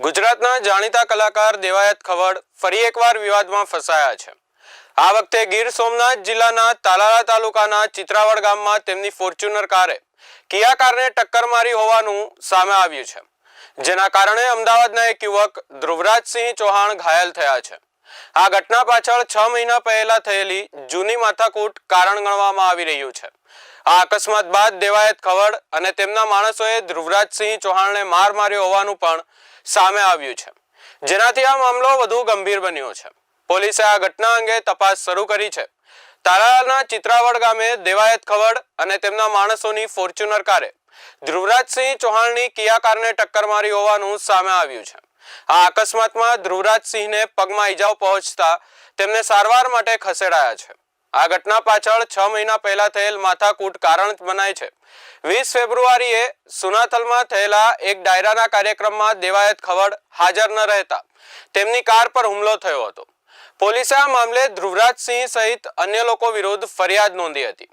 ગુજરાતના જાણીતા કલાકાર દેવાયત ખવડ ફરી એકવાર વિવાદમાં ફસાયા છે. આ વખતે ગીર સોમનાથ જિલ્લાના તાલાલા તાલુકાના ચિત્રાવડ ગામમાં તેમની ફોર્ચ્યુનર કારે કિયા કારને ટક્કર મારી હોવાનું સામે આવ્યું છે. જેના કારણે અમદાવાદના એક યુવક ધ્રુવરાજસિંહ ચૌહાણ ઘાયલ થયા છે. આ ઘટના પાછળ છ મહિના પહેલા થયેલી જૂની માથાકૂટ કારણ ગણવામાં આવી રહ્યું છે. આ અકસ્માત બાદ દેવાયત ખવડ અને તેમના માણસોએ ધ્રુવરાજસિંહ ચૌહાણને માર માર્યો હોવાનું પણ સામે આવ્યું છે. જેનાથી આ મામલો વધુ ગંભીર બન્યો છે. પોલીસે આ ઘટના અંગે તપાસ શરૂ કરી છે. તાલાલાના ચિત્રાવડ ગામે દેવાયત ખવડ અને તેમના માણસોની ફોર્ચ્યુનર કારે ધ્રુવરાજસિંહ ચૌહાણની કિયા કારને ટક્કર મારી હોવાનું સામે આવ્યું છે. આ અકસ્માતમાં ધ્રુવરાજસિંહને પગમાં ઈજાઓ પહોંચતા તેમને સારવાર માટે ખસેડાયા છે. આ ઘટના પાછળ છ મહિના પહેલા થયેલ માથાકૂટ કારણ મનાય છે. વીસ ફેબ્રુઆરીએ સુનાથલમાં થયેલા એક ડાયરાના કાર્યક્રમમાં દેવાયત ખવડ હાજર ન રહેતા. તેમની કાર પર હુમલો થયો હતો. પોલીસે આ મામલે ધ્રુવરાજસિંહ સહિત અન્ય લોકો વિરુદ્ધ ફરિયાદ નોંધી હતી.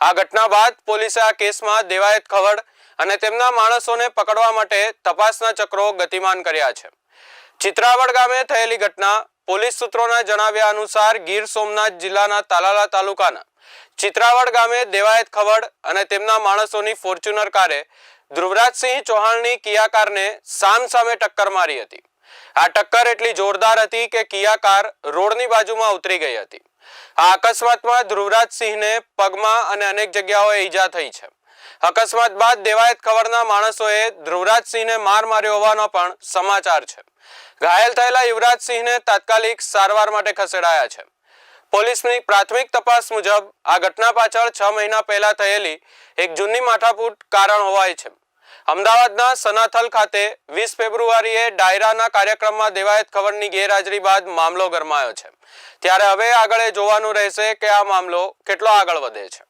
આ ઘટના બાદ પોલીસે આ કેસમાં દેવાયત ખવડ અને તેમના માણસોને પકડવા માટે તપાસના ચક્રો ગતિમાન કર્યા છે. ચિત્રાવડ ગામે થયેલી ઘટના પોલીસ સૂત્રોના જણાવ્યા અનુસાર ગીર સોમનાથ જિલ્લાના તાલાલા તાલુકાના ચિત્રાવડ ગામે દેવાયત ખવડ અને તેમના માણસોની ફોર્ચ્યુનર કારે ધ્રુવરાજસિંહ ચૌહાણની કિયા કારને સામ સામે ટક્કર મારી હતી. આ ટક્કર એટલી જોરદાર હતી કે કિયા કાર રોડની બાજુમાં ઉતરી ગઈ હતી. આ અકસ્માતમાં ધ્રુવરાજસિંહને પગમાં અને અનેક જગ્યાઓએ ઈજા થઈ છે. અકસ્માત બાદ દેવાયત ખબરના માણસોએ ધ્રુવરાજસિંહને માર માર્યો હોવાનો પણ સમાચાર છે. ઘાયલ થયેલા યુવરાજસિંહને તાત્કાલિક સારવાર માટે ખસેડાયા છે. પોલીસની પ્રાથમિક તપાસ મુજબ આ ઘટના પાછળ છ મહિના પહેલા થયેલી એક જૂની માથાકૂટ કારણ હોવાય છે. અમદાવાદના સનાથલ ખાતે વીસ ફેબ્રુઆરીએ ડાયરાના કાર્યક્રમમાં દેવાયત ખબરની ગેરહાજરી બાદ મામલો ગરમાયો છે. ત્યારે હવે આગળ જોવાનું રહેશે કે આ મામલો કેટલો આગળ વધે છે.